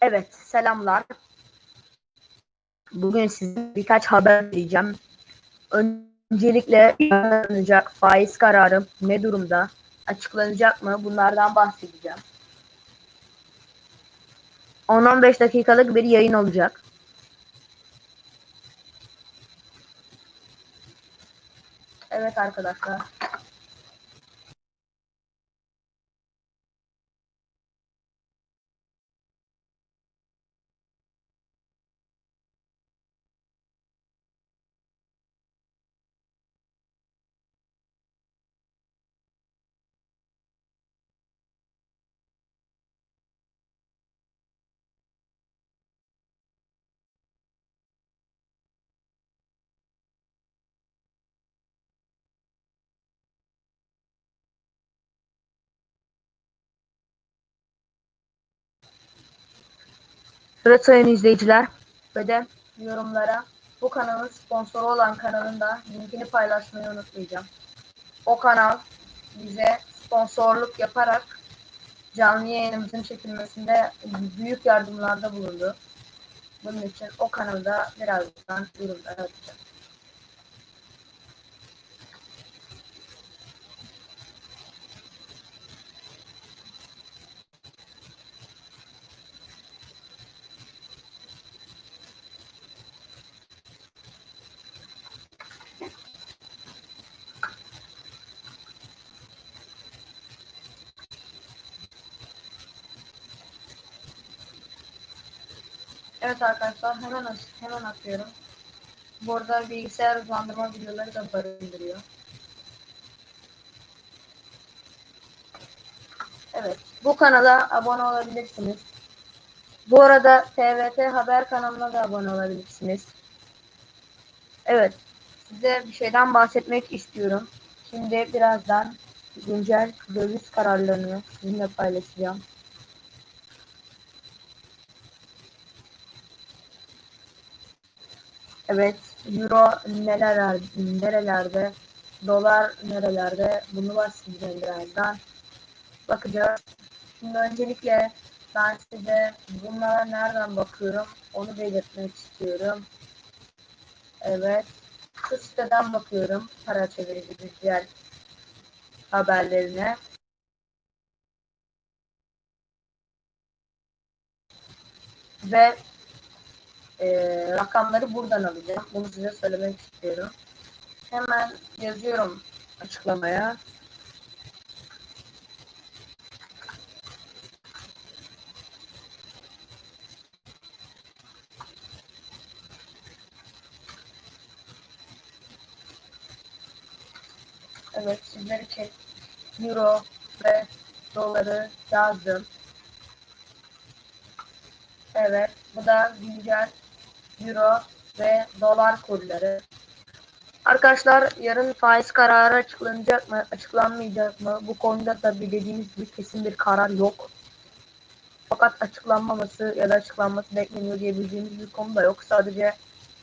Evet, selamlar. Bugün size birkaç haber vereceğim. Öncelikle yayınlanacak faiz kararı ne durumda? Açıklanacak mı? Bunlardan bahsedeceğim. 10-15 dakikalık bir yayın olacak. Evet arkadaşlar. Evet sayın izleyiciler ve de yorumlara bu kanalın sponsoru olan kanalın da linkini paylaşmayı unutmayacağım. O kanal bize sponsorluk yaparak canlı yayınımızın çekilmesinde büyük yardımlarda bulundu. Bunun için o kanalda birazdan yorumlar atacağım. Evet arkadaşlar hemen hemen atıyorum. Bu arada bilgisayar hızlandırma videoları da barındırıyor. Evet bu kanala abone olabilirsiniz. Bu arada TVT Haber kanalına da abone olabilirsiniz. Evet size bir şeyden bahsetmek istiyorum. Şimdi birazdan güncel döviz kararlarını sizinle paylaşacağım. Evet, euro neler nerelerde, dolar nerelerde bunu bahsedeceğim birazdan. Bakacağız. Şimdi öncelikle ben size bunlara nereden bakıyorum onu belirtmek istiyorum. Evet, şu siteden bakıyorum para çevirici güncel haberlerine. Ve e, rakamları buradan alacağım. Bunu size söylemek istiyorum. Hemen yazıyorum açıklamaya. Evet sizler için euro ve doları yazdım. Evet bu da güncel euro ve dolar kurları. Arkadaşlar yarın faiz kararı açıklanacak mı, açıklanmayacak mı? Bu konuda tabii dediğimiz gibi kesin bir karar yok. Fakat açıklanmaması ya da açıklanması bekleniyor diyebileceğimiz bir konu da yok. Sadece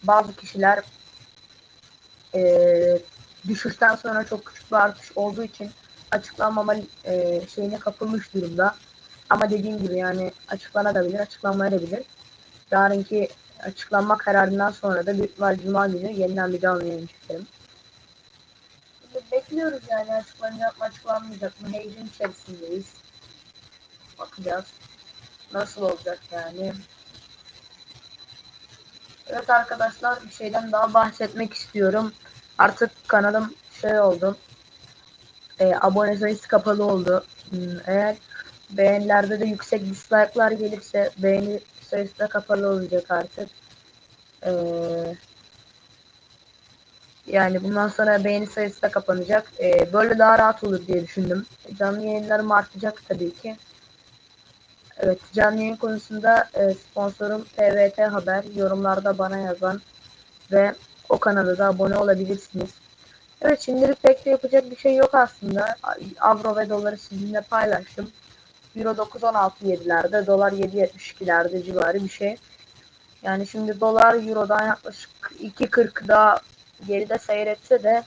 bazı kişiler e, düşüşten sonra çok küçük bir artış olduğu için açıklanmama e, şeyine kapılmış durumda. Ama dediğim gibi yani açıklanabilir, açıklanmayabilir. Yarınki açıklanma kararından sonra da büyük ihtimal Cuma günü yeniden bir canlı yayın çekerim. Bekliyoruz yani açıklanacak mı açıklanmayacak mı heyecan içerisindeyiz. Bakacağız. Nasıl olacak yani. Evet arkadaşlar bir şeyden daha bahsetmek istiyorum. Artık kanalım şey oldu. E, abone sayısı kapalı oldu. Hmm, Eğer beğenilerde de yüksek dislike'lar gelirse beğeni sayısı da kapalı olacak artık. Ee, yani bundan sonra beğeni sayısı da kapanacak. Ee, böyle daha rahat olur diye düşündüm. Canlı yayınlarım artacak tabii ki. Evet canlı yayın konusunda e, sponsorum TVT Haber. Yorumlarda bana yazan ve o kanala da abone olabilirsiniz. Evet şimdilik pek de yapacak bir şey yok aslında. Avro ve doları sizinle paylaştım. Euro 9.16.7'lerde, dolar 7.72'lerde civarı bir şey. Yani şimdi dolar Euro'dan yaklaşık 2.40 daha geride seyretse de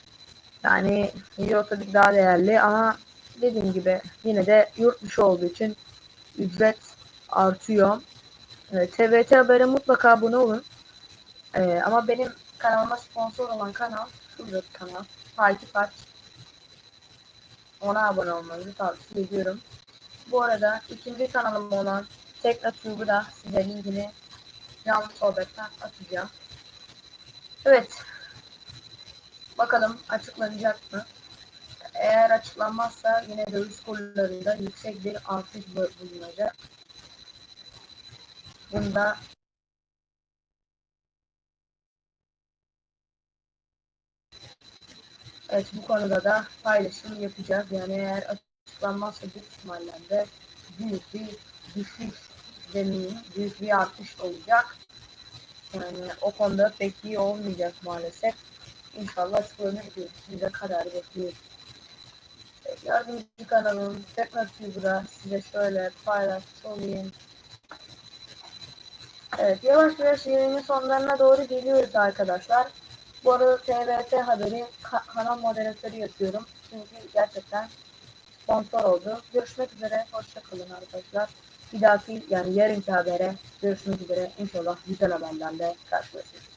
yani Euro tabii ki daha değerli ama dediğim gibi yine de yurt dışı olduğu için ücret artıyor. E, TVT Haber'e mutlaka abone olun. E, ama benim kanalıma sponsor olan kanal şurada kanal. Takip aç. Ona abone olmanızı tavsiye ediyorum. Bu arada ikinci kanalım olan TeknoTube'u da size linkini canlı sohbetten atacağım. Evet. Bakalım açıklanacak mı? Eğer açıklanmazsa yine döviz kurlarında yüksek bir artış bulunacak. Bunda Evet bu konuda da paylaşım yapacağız. Yani eğer açıklanmazsa büyük ihtimalle büyük bir düşüş demeyeyim, büyük bir artış olacak. Yani o konuda pek iyi olmayacak maalesef. İnşallah açıklanır diyoruz. Size kadar bekliyoruz. Yardımcı kanalım TeknoTube'da size şöyle paylaşmış olayım. Evet yavaş yavaş yayının sonlarına doğru geliyoruz arkadaşlar. Bu arada TVT haberi ka kanal moderatörü yapıyorum. Çünkü gerçekten sponsor oldu. Görüşmek üzere. Hoşçakalın arkadaşlar. Bir dahaki yani yarınki habere görüşmek üzere. İnşallah güzel haberlerle karşılaşırız.